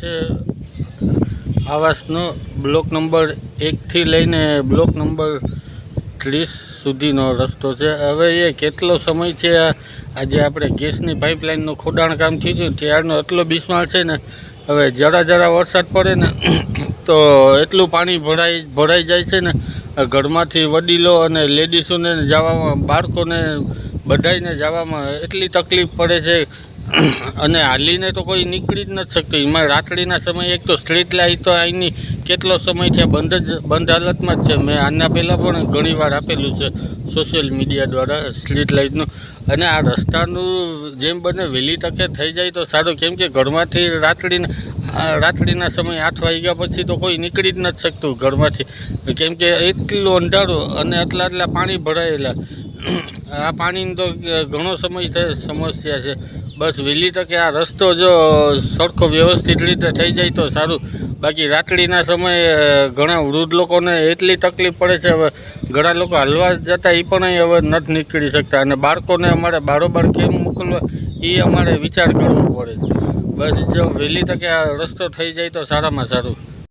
છે આવાસનો block number એકથી લઈને બ્લોક નંબર ત્રીસ સુધીનો રસ્તો છે. હવે એ કેટલો સમય છે? આજે આપણે ગેસની પાઇપલાઇનનું ખોડાણ કામ થયું છે. ત્યારનો એટલો બિસ્માર છે ને, હવે જરા જરા વરસાદ પડે ને, તો એટલું પાણી ભરાઈ ભરાઈ જાય છે ને, ઘરમાંથી વડીલો અને લેડીસોને જવામાં, બાળકોને બધાને જવામાં એટલી તકલીફ પડે છે. અને હાલીને તો કોઈ નીકળી જ નથી શકતું. એમાં રાત્રિના સમયે એક તો સ્ટ્રીટ લાઇટ તો અહીંની કેટલો સમય થયા બંધ જ, બંધ હાલતમાં જ છે. મેં આના પહેલાં પણ ઘણી વાર આપેલું છે સોશિયલ મીડિયા દ્વારા સ્ટ્રીટ લાઇટનું અને આ રસ્તાનું જેમ બને વહેલી તકે થઈ જાય તો સારું. કેમ કે ઘરમાંથી રાત્રિના રાત્રિના સમયે આઠ વાગ્યા પછી તો કોઈ નીકળી જ નથી શકતું ઘરમાંથી. કેમ કે એટલું અંધારું અને આટલા આટલા પાણી ભરાયેલા. આ પાણીની તો ઘણો સમય સમસ્યા છે. બસ વહેલી તકે આ રસ્તો જો સરખો વ્યવસ્થિત રીતે થઈ જાય તો સારું. બાકી રાત્રિના સમયે ઘણા વૃદ્ધ લોકોને એટલી તકલીફ પડે છે, હવે ઘણા લોકો હલવા જતા એ પણ હવે નથી નીકળી શકતા. અને બાળકોને અમારે બારોબાર કેમ મોકલવા એ અમારે વિચાર કરવો પડે છે. બસ જો વહેલી તકે આ રસ્તો થઈ જાય તો સારામાં સારું.